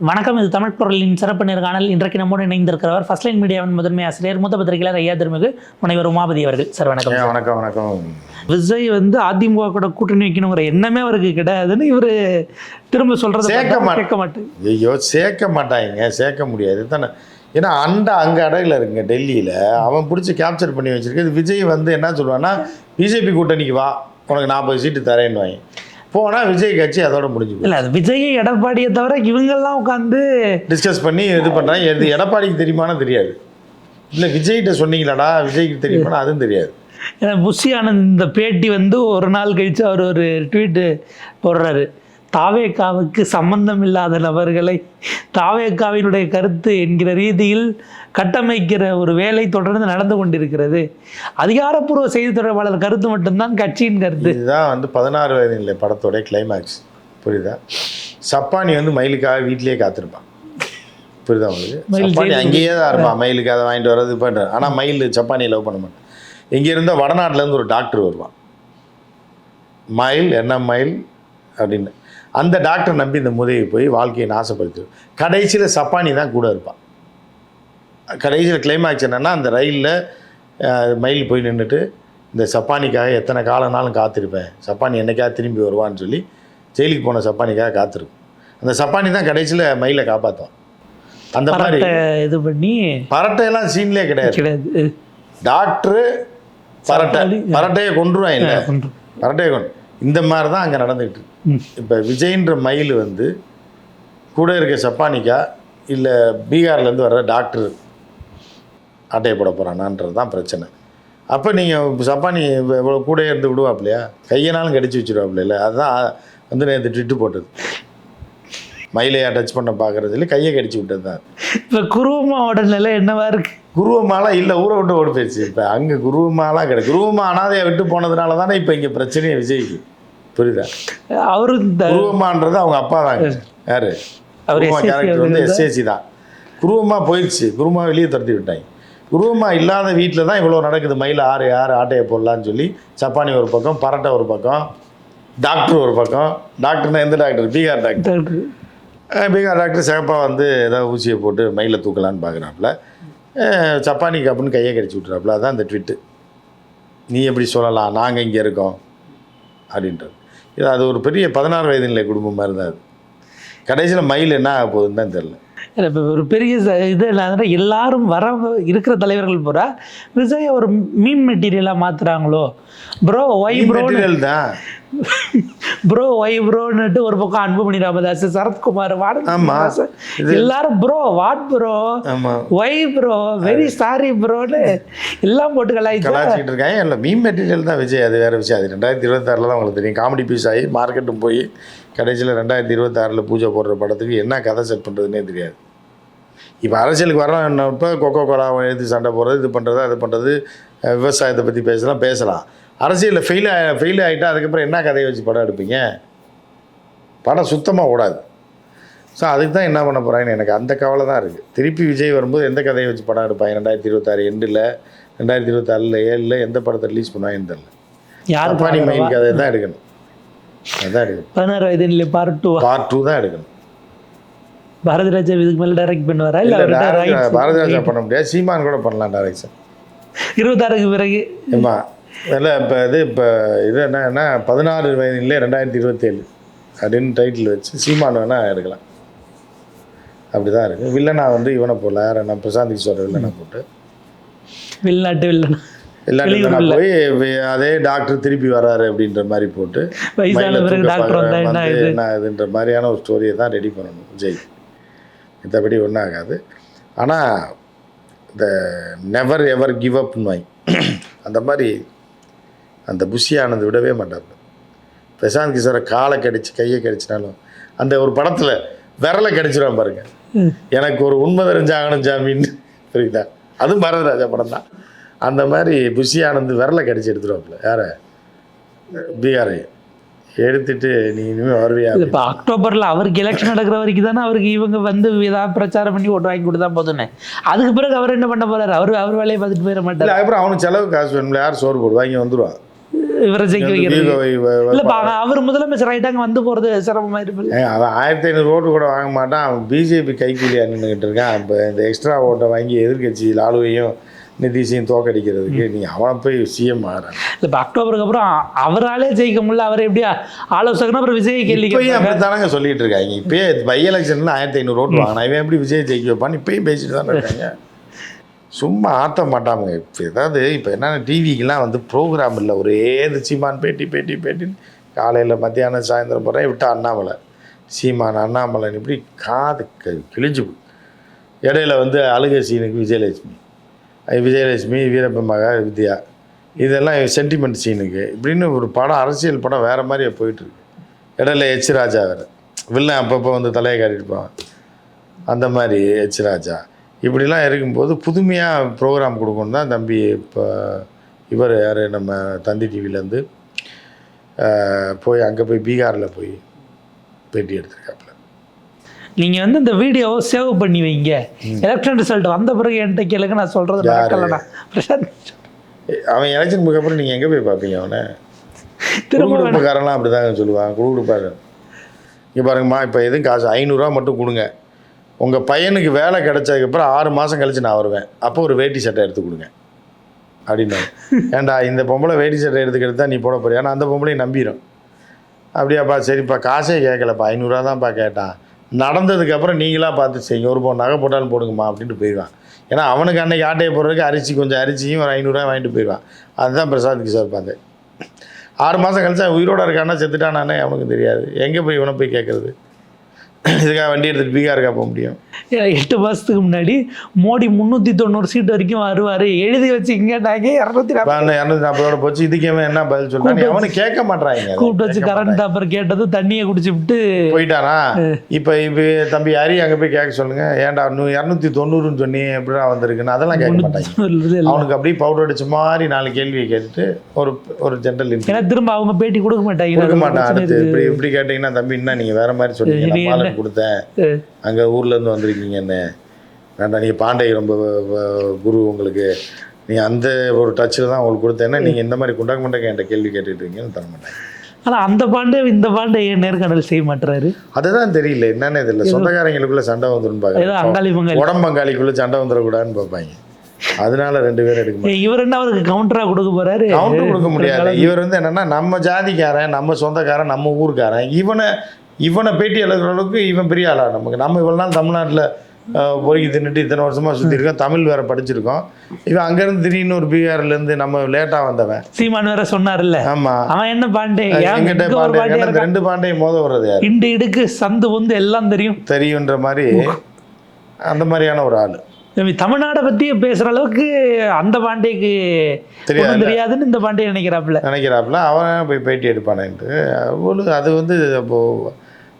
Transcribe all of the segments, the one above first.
வணக்கம் இது தமிழ் பொருளின் சிறப்பு நேர்காணல். இன்றைக்கு நம்மோடு இணைந்திருக்கிறவர் ஃபர்ஸ்ட் லைன் மீடியாவின் முதன்மை ஆசிரியர் மூத்த பத்திரிகையாளர் ஐயா திருமிகு முனைவர் உமாபதி அவர்கள். சார் வணக்கம் வணக்கம் வணக்கம். விஜய் வந்து அதிமுக கூட கூட்டணி வைக்கணுங்கிற எண்ணமே அவருக்கு கிடையாதுன்னு இவரு திரும்ப சொல்றது சேர்க்க மாட்டேன். கேட்க மாட்டேன். ஐயோ சேர்க்க மாட்டாங்க. சேர்க்க முடியாது. தானே ஏன்னா அண்ட அங்கே அடையில் இருக்குங்க டெல்லியில். அவன் பிடிச்சி கேப்சர் பண்ணி வச்சிருக்கு விஜய் வந்து என்ன சொல்லுவான்னா பிஜேபி கூட்டணிக்கு வா. உனக்கு நாற்பது சீட்டு தரேன்னு வாங்கி போனால் விஜய் கட்சி அதோட முடிஞ்சு இல்ல அது விஜய் எடப்பாடியை தவிர இவங்கெல்லாம் உட்காந்து டிஸ்கஸ் பண்ணி இது பண்ணுறாங்க எது எடப்பாடிக்கு தெரியுமான்னு தெரியாது. இல்லை விஜய்கிட்ட சொன்னீங்களாடா? விஜய்க்கு தெரியுமானா அதுவும் தெரியாது. புஷி ஆனந்த் இந்த பேட்டி வந்து ஒரு நாள் கழிச்சு அவர் ஒரு ட்வீட்டு போடுறாரு. தாவேக்காவுக்கு சம்பந்தம் இல்லாத நபர்களை தாவேக்காவினுடைய கருத்து என்கிற ரீதியில் கட்டமைக்கிற ஒரு வேலை தொடர்ந்து நடந்து கொண்டிருக்கிறது. அதிகாரப்பூர்வ செய்தி தொடர்பாளர் கருத்து மட்டும்தான் கட்சியின் கருத்து. இதுதான் வந்து பதினாறு வயது இல்லை படத்தோட கிளைமேக்ஸ் புரியுதா? சப்பானி வந்து மயிலுக்காக வீட்லயே காத்திருப்பான். புரியுதா உங்களுக்கு? சப்பானி அங்கேயே தான் இருப்பான். மயிலுக்கு அதை வாங்கிட்டு வர்றது இது பண்ணுறான் ஆனால் மயில் சப்பானியை லவ் பண்ண மாட்டான். இங்கே இருந்த வடநாட்டிலேருந்து ஒரு டாக்டர் வருவான். மயில் என்ன மயில்? அப்படின்னு. அந்த டாக்டர் நம்பி இந்த முதவி போய் வாழ்க்கையை நாசப்படுத்தி கடைசியில் சப்பானி தான் கூட இருப்பான். கடைசியில் கிளைமேக்ஸ் என்னென்னா அந்த ரயிலில் மயில் போய் நின்றுட்டு இந்த சப்பானிக்காக எத்தனை காலம்னாலும் காத்திருப்பேன். சப்பானி என்னைக்காக திரும்பி வருவான்னு சொல்லி ஜெயிலுக்கு போன சப்பானிக்காக காத்திருக்கும். அந்த சப்பானி தான் கடைசியில் மயிலை காப்பாற்றும் அந்த மாதிரி இது பண்ணி பரட்டையெல்லாம் சீன்லேயே கிடையாது. கிடையாது. டாக்டரு பரட்டை. பரட்டையை கொண்டுருவான் இல்லை. பரட்டையை கொண்டு இந்த மாதிரி தான் அங்கே நடந்துக்கிட்டு. இப்போ விஜய்ன்ற மயில் வந்து கூட இருக்க சப்பானிக்கா இல்லை பீகார்லேருந்து வர்ற டாக்டர் அட்டையை போட போகிறானான்றது தான் பிரச்சனை. அப்போ நீங்கள் சப்பானி இவ்வ- இவ்வளோ கூட இருந்து விடுவாப்லையா கையனாலும் கடிச்சு வச்சுருவாப்லையில அதுதான் வந்து நேற்று ட்விட்டு போட்டது. மயிலையா டச் பண்ண பார்க்குறது சொல்லி கையை கடிச்சு விட்டது தான். இப்ப குருவமாவோட நிலை என்னவா இருக்கு? குருவமாலா இல்லை ஊரை விட்டு ஓடி போயிடுச்சு இப்போ அங்கே குருவமாலாம் கிடையாது குருவமா அனாதையை விட்டு போனதுனால தானே இப்போ இங்கே பிரச்சனையே விஜய்க்கு. புரியுதா? இந்த குருவமான்றது அவங்க அப்பா தாங்க. யாரு? அவர் கேரக்டர் வந்து எஸ்ஏசி தான். குருவமா போயிடுச்சு குருவமா வெளியே துரத்தி விட்டாங்க. குருவமா இல்லாத வீட்டில் தான் இவ்வளோ நடக்குது. மயில் ஆறு யார் ஆட்டையை போடலான்னு சொல்லி சப்பானி ஒரு பக்கம் பரட்டை ஒரு பக்கம் டாக்டர் ஒரு பக்கம். டாக்டர்னா எந்த doctor Bihar doctor Bihar doctor சிகப்பாக வந்து ஏதாவது ஊசியை போட்டு மயிலை தூக்கலான்னு பார்க்குறாப்புல. சப்பானிக்கு அப்படின்னு கையை கடிச்சு விட்றாப்புல அதான் அந்த ட்விட்டு நீ எப்படி சொல்லலாம்? நாங்கள் இங்கே இருக்கோம். அப்படின்றது. இது அது ஒரு பெரிய பதினாறு வயது நிலை குடும்பம் மாதிரி தான் அது. கடைசியில் மயில் என்ன ஆக போகுதுன்னு தான் தெரில ஒரு பெரிய இது இல்லாத எல்லாரும் வர இருக்கிற தலைவர்கள் பூரா விஜய் ஒரு மீம் மெட்டீரியலாக மாத்துறாங்களோ? ப்ரோ ஒய் ப்ரோ தான். ப்ரோ ஒய் ப்ரோன்னுட்டு ஒரு பக்கம் அன்புமணி ராமதாஸ் சரத்குமார் வாட ஆமா. இது- எல்லாரும் bro what bro why bro very sorry ப்ரோன்னு எல்லாம் போட்டு கலாய்ச்சா? கலாச்சிக்கிட்டு இருக்காங்க. இல்லை மீன் மெட்டீரியல் தான் விஜய் அது வேறு விஷயம். அது ரெண்டாயிரத்தி இருபத்தாறில் தான் உங்களுக்கு தெரியும். காமெடி பீஸ் ஆகி மார்க்கெட்டும் போய் கடைசியில் ரெண்டாயிரத்தி இருபத்தாறில் பூஜை போடுற படத்துக்கு என்ன கதை செட் பண்ணுறதுனே தெரியாது. இப்போ அரசியலுக்கு வரோம் இப்போ கொக்கோ கோலா எழுதி சண்டை போடுறது இது பண்ணுறது அது பண்ணுறது விவசாயத்தை பற்றி பேசலாம் பேசலாம். அரசியலில் ஃபெயில் ஃபெயில் ஆகிட்டா அதுக்கப்புறம் என்ன கதையை வச்சு படம் எடுப்பீங்க? படம் சுத்தமாக ஓடாது. ஸோ அதுக்கு தான் என்ன பண்ண போகிறாங்கன்னு எனக்கு அந்த கவலை தான் இருக்குது திருப்பி விஜய் வரும்போது எந்த கதையை வச்சு படம் எடுப்பாங்க? ரெண்டாயிரத்தி இருபத்தாறு எண்டில் ரெண்டாயிரத்தி இருபத்தாறில் ஏழில் எந்த படத்தை ரிலீஸ் பண்ணுவாங்கன்னு தெரியல. சப்பானி மெயின் ஆதரவா? கதையை தான் எடுக்கணும். அதான் எடுக்கணும். பதினாறு வயது பார்ட் டூ பார்ட் டூ தான் எடுக்கணும். பாரதி ராஜா இதுக்கு மேல டைரக்ட் பண்ணுவாரா? இல்ல பாரதி ராஜா பண்ண முடியாது. சீமான் கூட பண்ணலாம் டைரக்ஷன் இருபத்தாறுக்கு பிறகு. ஆமா இல்லை இப்போ இது இப்போ இது என்னன்னா பதினாறு வயதிலே ரெண்டாயிரத்தி இருபத்தேழு. அப்படின்னு டைட்டில் வச்சு சீமான் வேணால் எடுக்கலாம். அப்படி தான் இருக்குது வில்லனா வந்து இவனை போடல. யார் என்ன பிரசாந்த் கிஷோர் வில்லனை போட்டு. வெளிநாட்டு வில்லன். போய் அதே டாக்டர் திருப்பி வராரு அப்படின்ற மாதிரி போட்டு என்ன இதுன்ற மாதிரியான ஒரு ஸ்டோரியை தான் ரெடி பண்ணணும். விஜய் மற்றபடி ஒன்றும் ஆகாது. ஆனால் இந்த நெவர் எவர் கிவ் அப்னு வாங்கி அந்த மாதிரி அந்த புஷியானது விடவே மாட்டார் பிரசாந்த் கிஷோரை காலை கடிச்சு கையை கடிச்சினாலும் அந்த ஒரு படத்தில் விரலை கடிச்சிருவான் பாருங்க. எனக்கு ஒரு உண்மை தெரிஞ்சாகணும் ஜாமீன் புரியுதா? அதுவும் பாரதிராஜா படம் தான். அந்த மாதிரி புஷி ஆனந்த் விரலை கடிச்சு எடுத்துருவாப்புல. யார? பீகாரை எடுத்துட்டு நீ இனிமேல் வருவியா? இப்போ அக்டோபரில் அவருக்கு எலெக்ஷன் நடக்கிற வரைக்கும் தானே அவருக்கு இவங்க வந்து ஏதாவது பிரச்சாரம் பண்ணி ஓட்டு வாங்கி கொடுத்தா போதுமே அதுக்கு பிறகு அவர் என்ன பண்ண போறாரு? அவர் அவர் வேலையை பார்த்துட்டு போயிட மாட்டார். அப்புறம் அவனுக்கு செலவு காசு வேணும்ல. யார் சோறு போடுவாங்க வந்துடுவான் இவரை ஜெயிக்க வைக்கிறது. இல்லப்பா அவர் முதலமைச்சர் ஆயிட்டாங்க வந்து போறது சிரமமா இருப்பில்ல ஏங்க, அவன் ஆயிரத்தி ஐநூறு ஓட்டு கூட வாங்க மாட்டான். அவன் பிஜேபி கைக்கூலியா நின்றுக்கிட்டு இருக்கான். இப்போ இந்த எக்ஸ்ட்ரா ஓட்டை வாங்கி எதிர்க்கட்சி லாலுவையும் நிதிஷையும் தோக்கடிக்கிறதுக்கு நீ அவனை போய் சிஎம் ஆகிறான் இல்ல இப்போ அக்டோபருக்கு அப்புறம் அவராலே ஜெயிக்க முடியல. அவர் எப்படி ஆலோசகனா அப்புறம் விஜய் கேள்வி இப்பயும் கேட்பாங்க. அப்படித்தானங்க சொல்லிட்டு இருக்காங்க. இப்பயே பை எலெக்ஷன்ல ஆயிரத்தி ஐநூறு ஓட்டு வாங்கினா இவன் எப்படி விஜய் ஜெயிக்க வைப்பான்னு இப்பயும் பேசிட்டு தானே இருக்காங்க. சும்மா ஆற்ற மாட்டாங்க இப்போ ஏதாவது இப்போ என்னென்ன டிவிக்கெலாம் வந்து ப்ரோக்ராம் இல்லை. ஒரே இது சீமான் பேட்டி பேட்டி பேட்டின்னு காலையில் மத்தியானம் சாயந்தரம் போகிறேன் விட்டா அண்ணாமலை. சீமான் அண்ணாமலைன்னு இப்படி காது க- கிழிஞ்சு இடையில வந்து அழுகை சீனுக்கு விஜயலட்சுமி. விஜயலட்சுமி விஜயலட்சுமி வீரப்பமகா வித்யா. இதெல்லாம் சென்டிமெண்ட் சீனுக்கு. இப்படின்னு ஒரு படம் அரசியல் படம் வேறு மாதிரி போயிட்டுருக்கு. இடையில எச் ராஜா வேறு. வில்லன் அப்பப்போ வந்து தலையை காட்டியிருப்பான் அந்த மாதிரி எச் ராஜா. இப்படிலாம் இருக்கும்போது புதுமையாக ப்ரோக்ராம் கொடுக்கணும் தான் தம்பி இப்போ இவர் யார்? நம்ம தந்தி டிவிலேருந்து போய் அங்கே போய் பீகாரில் போய் பேட்டி எடுத்திருக்காப்புல. நீங்க வந்து இந்த வீடியோவை சேவ் பண்ணி வைங்க. எலெக்ஷன் ரிசல்ட் வந்த பிறகு என்கிட்ட கேளுங்க நான் சொல்றது யாரு? நடக்கலடா பிரசாந்த். அவன் எலெக்ஷனுக்கு அப்புறம் நீங்கள் எங்கே போய் பார்ப்பீங்க அவனை? திரும்ப குடுகுடுப்புக்காரெல்லாம் அப்படி தாங்க சொல்லுவாங்க குடுகுடுப்பாரு. இங்கே பாருங்கம்மா இப்போ எதுவும் காசு ஐநூறுரூவா மட்டும் கொடுங்க. உங்கள் பையனுக்கு வேலை கிடைச்சதுக்கப்புறம் ஆறு மாதம் கழித்து நான் வருவேன். அப்போ ஒரு வேட்டி சட்டை எடுத்து கொடுங்க. அப்படின்னு ஏன்டா இந்த பொம்பளை வேட்டி சட்டை எடுத்துக்கிறது தான் நீ போட போறியா? ஆனால் அந்த பொம்பளையும் நம்பிடும் அப்படியாப்பா சரிப்பா காசே கேட்கலப்பா. ஐநூறுரூவா தான்ப்பா கேட்டான். நடந்ததுக்கப்புறம் நீங்களாக பார்த்து செய்யுங்க ஒரு பொண்ணு நகை போட்டாலும் போடுங்கம்மா அப்படின்ட்டு போயிடுவான். ஏன்னா அவனுக்கு அன்னைக்கு ஆட்டையை போடுறதுக்கு அரிசி கொஞ்சம் அரிசியும் ஒரு ஐநூறுரூவா வாங்கிட்டு போயிடுவான். அதுதான் பிரசாத் கிஷோர் பாந்தே ஆறு மாதம் கழிச்சா உயிரோட இருக்கானா செத்துட்டானானே அவனுக்கு தெரியாது. எங்கே போய் இவனை போய் கேட்குறது? இதுக்காக வண்டி எடுத்துகிட்டு பீகாருக்காக போக முடியும்? எட்டு மாசத்துக்கு முன்னாடி மோடி முந்நூற்றி தொண்ணூறு சீட் வரைக்கும் வருவார். எழுதி வச்சுக்கிங்கன்னாங்க. இரநூத்தி அந்த இரநூத்தி நாற்பதோட போச்சு. இதுக்கு என்ன பதில் கூப்பிட்டு அவனு கேட்க மாட்றாங்க. கூப்பிட்டு வச்சு கரண்ட் அப்புறம் கேட்டது தண்ணியை குடிச்சு விட்டு போயிட்டானா? இப்போ இப்போ தம்பி ஹரி அங்கே போய் கேட்க சொல்லுங்க. ஏன்டா நூ இரநூத்தி தொண்ணூறுன்னு சொன்னி எப்படிடா வந்திருக்குன்னு? அதெல்லாம் கேட்க மாட்டாங்க. அவனுக்கு அப்படியே பவுடர் அடிச்ச மாதிரி நாலு கேள்வியை கேட்டுட்டு ஒரு ஒரு ஜென்ரல் ஏன்னா திரும்ப அவங்க பேட்டி கொடுக்க மாட்டாங்க. கொடுக்க மாட்டான். அடுத்து. இப்படி இப்படி கேட்டிங்கன்னா தம்பி என்ன நீங்கள் வேற மாதிரி சொன்னீங்க கொடுத்தேன். அங்கே ஊர்லேருந்து வந்திருக்கீங்கன்னு வேண்டாம் நீங்கள் பாண்டே ரொம்ப குரு உங்களுக்கு. நீங்கள் அந்த ஒரு டச்சில் தான் உங்களுக்கு கொடுத்தேன்னா நீங்கள் இந்த மாதிரி குண்டக்க முண்டக்க என்கிட்ட கேள்வி கேட்டுட்டு இருக்கீங்கன்னு தர மாட்டேன். ஆனா அந்த பாண்டே இந்த பாண்டே ஏன் நேர்காணல் செய்ய மாட்டுறாரு அதுதான் தெரியல என்னன்னு தெரியல. சொந்தக்காரங்களுக்குள்ள சண்டை வந்துடும் பங்காளி உடம்பங்காளிக்குள்ள சண்டை வந்துடக்கூடாதுன்னு பார்ப்பாங்க. அதனால ரெண்டு பேரும் எடுக்க இவர் என்ன அவருக்கு கவுண்டரா கொடுக்க போறாரு? கவுண்டர் கொடுக்க முடியாது. இவர் வந்து என்னன்னா நம்ம ஜாதிக்காரன் நம்ம சொந்தக்காரன் நம்ம ஊருக்காரன். இவனை இவனை பேட்டி எழுதுற அளவுக்கு இவன் பெரிய ஆளா? நமக்கு நம்ம இவ்வளோ நாள் தமிழ்நாட்டில் பொறுக்கி தின்னுட்டு இத்தனை வருஷமா சுற்றி இருக்கோம். தமிழ் வேற படிச்சிருக்கோம். இவன் அங்கேருந்து திடீர்னு ஒரு பீகார்லேருந்து நம்ம லேட்டாக வந்தவன். சீமான் வேற சொன்னார்ல. ஆமாம் அவன் என்ன பாண்டே? ஒரு பாண்டே? ரெண்டு பாண்டையும் மோத வர்றது யார்? இண்டு இடுக்கு சந்து வந்து எல்லாம் தெரியும். தெரியுன்ற மாதிரி அந்த மாதிரியான ஒரு ஆள். தமிழ்நாடை பத்தி பேசுற அளவுக்கு அந்த பாண்டேக்கு. ஒண்ணும் தெரியாதுன்னு இந்த பாண்டே நினைக்கிறாப்புல. நினைக்கிறாப்புல அவன் போய் பேட்டி எடுப்பானேன்ட்டு. அது வந்து இப்போ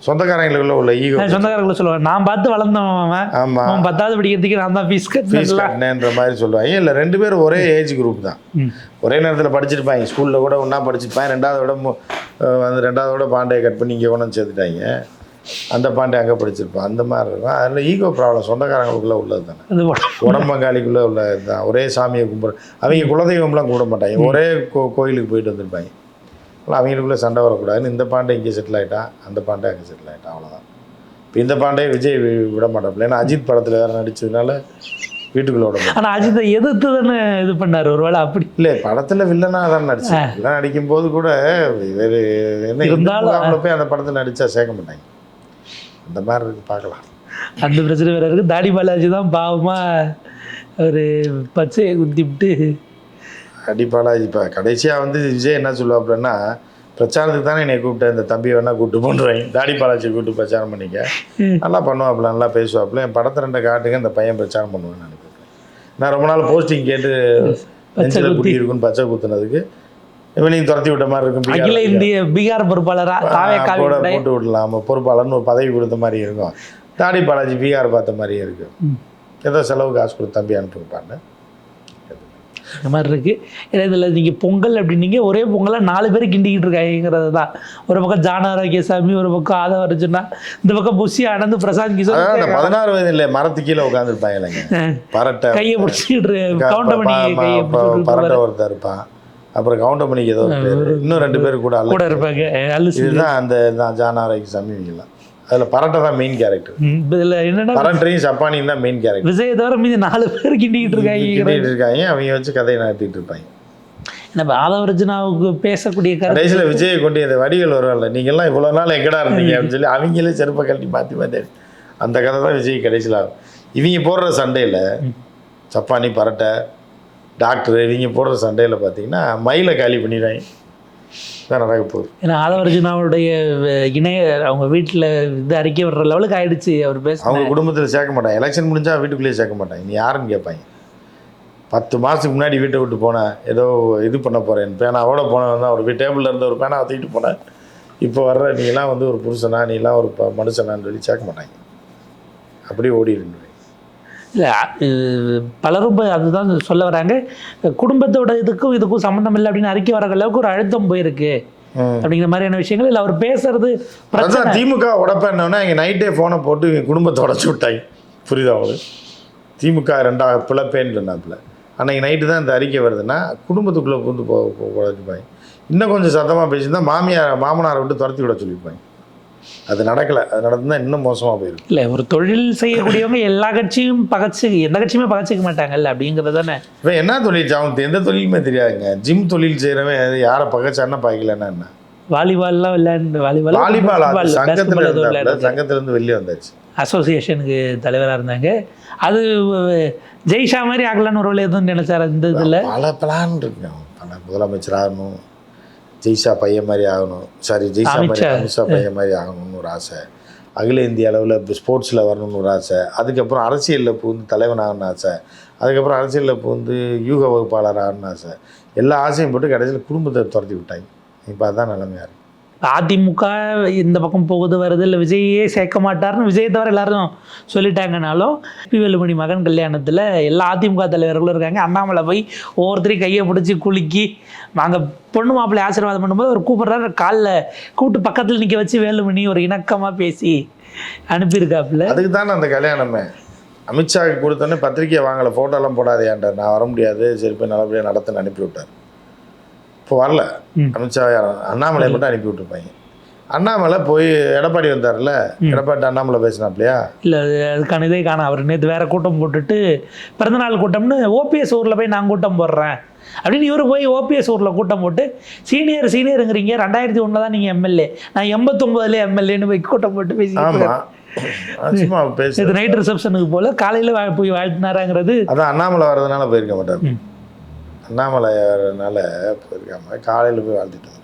சொந்தக்காரங்களுக்குள்ள உள்ள ஈகோ நான் சொந்தக்காரங்களை சொல்லுவேன். நான் பார்த்து வளர்ந்தவன் அவன். ஆமா. அவன் பத்தாவது படிக்கிறதுக்கு நான் தான் ஃபீஸ் கட்டினேன்ற மாதிரி சொல்லுவாங்க. இல்லை ரெண்டு பேரும் ஒரே ஏஜ் குரூப் தான். ஒரே நேரத்தில் படிச்சிருப்பாங்க. ஸ்கூலில் கூட ஒன்றா படிச்சிருப்பாங்க. ரெண்டாவது விட வந்து ரெண்டாவது விட பாண்டையை கட் பண்ணி இங்கே கொண்டு சேர்த்துட்டாங்க. அந்த பாண்டே அங்கே படிச்சிருப்பான். அந்த மாதிரி இருக்கும். அதில் ஈகோ ப்ராப்ளம் சொந்தக்காரங்களுக்குள்ள உள்ளது தானே. அது உடம்பு. உடம்பங்காளிக்குள்ளே உள்ள இதுதான் ஒரே சாமியை கும்பிட அவங்க குலதெய்வம்லாம் கும்பிட மாட்டாங்க. ஒரே கோ கோயிலுக்கு போயிட்டு வந்திருப்பாங்க. ஆனால் அவங்களுக்குள்ளே சண்டை வரக்கூடாதுன்னு இந்த பாண்டே இங்கே செட்டில் ஆகிட்டான் அந்த பாண்டே அங்கே செட்டில் ஆகிட்டான் அவ்வளோதான் இப்போ இந்த பாண்டே விஜய் விட மாட்டாப்புல. ஏன்னா அஜித் படத்தில் வேறு நடிச்சதுனால வீட்டுக்குள்ளே விட மாட்டான் ஆனா அஜித்தை எதிர்த்து தானே இது பண்ணாரு. ஒருவேளை அப்படி. இல்லை படத்தில் வில்லனாக தான் நடிச்சேன் வில்லன் நடிக்கும்போது கூட வேறு என்ன இருந்தாலும் இருந்தாலும் போய் அந்த படத்தில் நடித்தா சேர்க்க மாட்டாங்க. அந்த மாதிரி இருக்கு பார்க்கலாம். அந்த பிரச்சனை வேற இருக்கு. தாடி பாலாஜி தான் பாவமா ஒரு பச்சையை குத்தி அடிப்பாலாஜி இப்போ கடைசியாக வந்து விஜய் என்ன சொல்லுவாப்புலன்னா பிரச்சாரத்துக்கு தானே என்னை கூப்பிட்டேன் இந்த தம்பி வேணா கூப்பிட்டு பண்ணுறேன் தாடி பாலாஜி கூப்பிட்டு பிரச்சாரம் பண்ணிக்க. நல்லா பண்ணுவாப்புல நல்லா பேசுவாப்புல. என் படத்தை ரெண்டை காட்டுங்க இந்த பையன் பிரச்சாரம் பண்ணுவேன்னு நினைக்கிறேன் நான் ரொம்ப நாள் போஸ்டிங் கேட்டு நெஞ்சில். குட்டி இருக்குன்னு பச்சை குத்துனதுக்கு இவனையும் துரத்தி விட்ட மாதிரி இருக்கும் அகில. இந்திய பீகார். பொறுப்பாளரா? கூட. போட்டு விடலாம். பொறுப்பாளர்னு ஒரு பதவி கொடுத்த மாதிரி இருக்கும். தாடி பாலாஜி பீகார் பார்த்த மாதிரியே இருக்கும். ஏதோ செலவு காசு கொடுத்து தம்பி அனுப்பியிருப்பான்னு இந்த மாதிரி இருக்குது இதில் நீங்கள் பொங்கல் அப்படின்னீங்க ஒரே பொங்கலாக நாலு பேர் கிண்டிக்கிட்டு இருக்காங்கிறது தான். ஒரு பக்கம் ஜான ஆரோக்கியசாமி ஒரு பக்கம் ஆதவ அர்ஜுனா இந்த பக்கம் புஷி ஆனந்த் பிரசாந்த் கிஷோர் பதினாறு வயதுல மரத்து கீழே உட்காந்துருப்பாங்க இல்லைங்க. பரட்டை கையை பிடிச்சிட்டு க- கவுண்டமணி ப- கையை பரட்டை. ஒருத்தர் இருப்பான். அப்புறம் கவுண்டமணிக்கு ஏதோ ஒரு பேரு. இன்னும் ரெண்டு பேர் கூட அல்ல கூட இருப்பாங்க. இதுதான் அந்த தான் ஜானாரைக்கு சமீபங்களாம் அதில் பரட்டை தான் மெயின் கேரக்டர் இதில் என்னன்னா பரட்டையும் சப்பானியும் தான் மெயின் கேரக்டர் விஜயை தவிர மீதி நாலு பேர் கிண்டிக்கிட்டு இருக்காங்க. கிண்டிட்டு இருக்காங்க. அவங்க வச்சு கதையை நடத்திட்டு இருப்பாங்க. நம்ம ஆதவர்ஜுனாவுக்கு பேசக்கூடிய கடைசியில் விஜயை கொண்டு இந்த வடிகள் வருவாங்கல்ல நீங்கள்லாம் இவ்வளோ நாள் எங்கடா இருந்தீங்க? அப்படின்னு சொல்லி அவங்களே செருப்பை கழட்டி மாற்றி மாற்றி அந்த கதை தான் விஜய் கடைசியில் ஆகும். இவங்க போடுற சண்டையில் சப்பானி பரட்டை டாக்டர் இவங்க போடுற சண்டையில் பார்த்தீங்கன்னா மயிலை காலி பண்ணிடுவாங்க. தான் நடக்க போகுது. ஏன்னா ஆதவர்ஜுனாவுடைய இணைய அவங்க வீட்டில் இது அறிக்கை வர்ற லெவலுக்கு ஆயிடுச்சு. அவர் பேச அவங்க குடும்பத்தில் சேர்க்க மாட்டாங்க. எலெக்ஷன் முடிஞ்சால் வீட்டுக்குள்ளேயே சேர்க்க மாட்டாங்க. நீ யாருன்னு கேட்பாங்க. பத்து மாதத்துக்கு முன்னாடி வீட்டை விட்டு போனேன் ஏதோ இது பண்ண போகிறேன் பேனாவோட போனவன் தான். ஒரு டேபிளில் இருந்த ஒரு பேனா தூக்கிட்டு போனேன் இப்போ வர்ற நீலாம் வந்து ஒரு புருஷனா நீலாம் ஒரு ப- மனுஷனான்னு சொல்லி சேர்க்க மாட்டாங்க. அப்படியே ஓடிடுங்க. இல்லை பலரும் அதுதான் சொல்ல வராங்க. குடும்பத்தோட இதுக்கும் இதுக்கும் சம்மந்தம் இல்லை அப்படின்னு அறிக்கை வர அளவுக்கு ஒரு அழுத்தம் போயிருக்கு. அப்படிங்கிற மாதிரியான விஷயங்கள் இல்லை அவர் பேசுறது பிரச்சனை. திமுக உடப்பேன்னொன்னே இங்கே நைட்டே ஃபோனை போட்டு குடும்பத்தை உடச்சி விட்டாங்க. புரியுதா உங்களுக்கு திமுக ரெண்டாக பிளப்பேன்னு சொன்னாப்புல. அன்னைக்கு நைட்டு தான் இந்த அறிக்கை வருதுன்னா குடும்பத்துக்குள்ளே பூந்து போ உடைச்சுப்பாங்க. இன்னும் கொஞ்சம் சத்தமாக பேசியிருந்தா மாமியார் மாமனாரை விட்டு துரத்தி விட சொல்லியிருப்பாங்க. அது நடக்கலை. அது நடந்தால் இன்னும் மோசமாக போயிருக்கு இல்லை ஒரு தொழில் செய்யக்கூடியவங்க எல்லா கட்சியும் பகச்சு எந்த கட்சியுமே பகச்சிக்க மாட்டாங்கல்ல அப்படிங்கிறது தானே? இவன் என்ன தொழில் அவனுக்கு எந்த தொழிலுமே தெரியாதுங்க. ஜிம் தொழில் செய்கிறவன் யாரை பகச்சான்னா பாய்க்கலன்னா என்ன? வாலிபால்லாம் விளையாண்டு வாலிபால்? வாலிபால் சங்கத்தில். சங்கத்திலேருந்து வெளியே வந்தாச்சு. அசோசியேஷனுக்கு தலைவராக இருந்தாங்க. அது ஜெய்ஷா மாதிரி ஆகலான்னு ஒரு எதுவும் நினைச்சாரு இந்த இதில்? பல பிளான் இருக்கு. பல முதலமைச்சர் ஆகணும். ஜெய்ஷா பையன் மாதிரி ஆகணும். சாரி ஜெய்ஷா மாதிரி அமித்ஷா. பையன் மாதிரி ஆகணும்னு ஒரு ஆசை. அகில இந்திய அளவில் இப்போ ஸ்போர்ட்ஸில் வரணும்னு ஒரு ஆசை. அதுக்கப்புறம் அரசியலில் பூந்து தலைவன் ஆகணும்னு ஆசை. அதுக்கப்புறம் அரசியலில் பூந்து யூக வகுப்பாளர் ஆகணும்னு ஆசை. எல்லா ஆசையும் போட்டு கடைசியில் குடும்பத்தை துரத்தி விட்டாங்க. இப்போ அதான் நிலைமையா இருக்கு. அதிமுக இந்த பக்கம் போகுது வருது இல்லை விஜயே சேர்க்க மாட்டார்னு விஜய் தவிர எல்லாரும் சொல்லிட்டாங்கனாலும் பி வேலுமணி மகன் கல்யாணத்தில் எல்லா அதிமுக தலைவர்களும் இருக்காங்க. அண்ணாமலை போய் ஒவ்வொருத்தரையும் கையை பிடிச்சி குலுக்கி நாங்கள் பொண்ணு மாப்பிள்ளை ஆசீர்வாதம் பண்ணும்போது ஒரு கூப்பிட்றாரு. காலில் கூப்பிட்டு பக்கத்தில் நிற்க வச்சு வேலுமணி ஒரு இணக்கமாக பேசி அனுப்பியிருக்காப்புல. அதுக்கு தானே அந்த கல்யாணமே. அமித்ஷாவுக்கு கொடுத்தோன்னே பத்திரிக்கையை வாங்கலை ஃபோட்டோலாம் போடாதேன்ட்டார். நான் வர முடியாது சரி போய் நல்லபடியாக நடத்துன்னு அனுப்பி விட்டார் இப்போ வரல. அமித்ஷா அண்ணாமலை மட்டும் அனுப்பி விட்டுருப்பாங்க. அண்ணாமலை போய் எடப்பாடி வந்தார்ல எடப்பாடி அண்ணாமலை பேசினாப்லையா? இல்லை அதுக்கான இதே காண அவர் நேற்று வேற கூட்டம் போட்டுட்டு பிறந்தநாள் கூட்டம்னு ஓபிஎஸ் ஊரில் போய் நான் கூட்டம் போடுறேன். அப்படின்னு இவர் போய் ஓபிஎஸ் ஊரில் கூட்டம் போட்டு சீனியர் சீனியருங்கிறீங்க. ரெண்டாயிரத்தி ஒன்றில் தான் நீங்கள் எம்எல்ஏ. நான் எண்பத்தொம்போதுல எம்எல்ஏன்னு போய் கூட்டம் போட்டு பேசி சும்மா பேச நைட் ரிசப்ஷனுக்கு போல காலையில் போய் வாழ்த்தினாராங்கிறது அதான் அண்ணாமலை வர்றதுனால போயிருக்க மாட்டார். ம். அண்ணாமலை வர்றதுனால போயிருக்காம காலையில் போய் வாழ்த்திட்டு வந்துருக்காரு.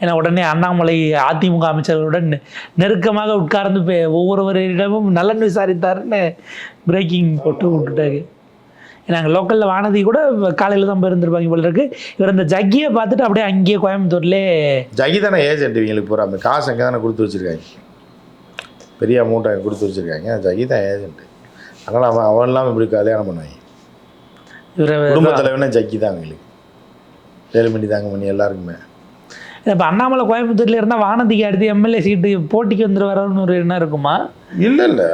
ஏன்னா உடனே அண்ணாமலை அதிமுக அமைச்சர்களுடன் நெருக்கமாக உட்கார்ந்து பே- ஒவ்வொருவரிடமும் நலன் விசாரித்தாருன்னு பிரேக்கிங் போட்டு விட்டுட்டாங்க நாங்கள் லோக்கலில் வானதி கூட காலையில் தான் போயிருந்துருப்பாங்க போல இருக்கு. இவர் இந்த ஜக்கியை பார்த்துட்டு அப்படியே அங்கேயே கோயம்புத்தூர்லேயே ஜகி தானே ஏஜென்ட் இவங்களுக்கு அந்த காசு அங்கே தானே கொடுத்து வச்சுருக்காங்க. பெரிய அமௌண்ட்டை கொடுத்து வச்சுருக்காங்க. ஜகி தான் ஏஜென்ட் அதனால் அவன் அவன் இல்லாமல் இப்படி கல்யாணம் பண்ணுவாங்க. குடும்ப தலைவனே ஜக்கி தான் அவங்களுக்கு. வேலுமணி தாங்கமணி எல்லாருக்குமே. இப்போ அண்ணாமலை கோயம்புத்தூர்ல இருந்தால் வானதிக்கு அடுத்து எம்எல்ஏ சீட்டு போட்டிக்கு வந்துருவாரோன்னு ஒரு எண்ணம் இருக்குமா? இல்லை இல்லை.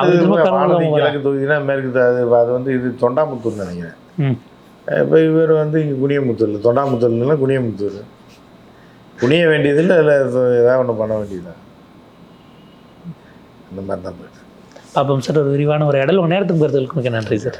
அது வந்து வானதி. கிழக்கு தொகுதினா மேற்கு அது வந்து இது தொண்டாமுத்தூர்னு நினைக்கிறேன். இப்போ இவர் வந்து இங்கே குனியமுத்தூரில் தொண்டாமுத்தூர்ல குனியமுத்தூர். குனிய வேண்டியதில்லை இல்லை ஏதாவது ஒன்று பண்ண வேண்டியதுதான். அந்த மாதிரி தான் பாப்போம் சார் ஒரு விரிவான ஒரு இடல் உங்கள் நேரத்துக்கு பொறுத்தவரைக்கும் மிக நன்றி சார்.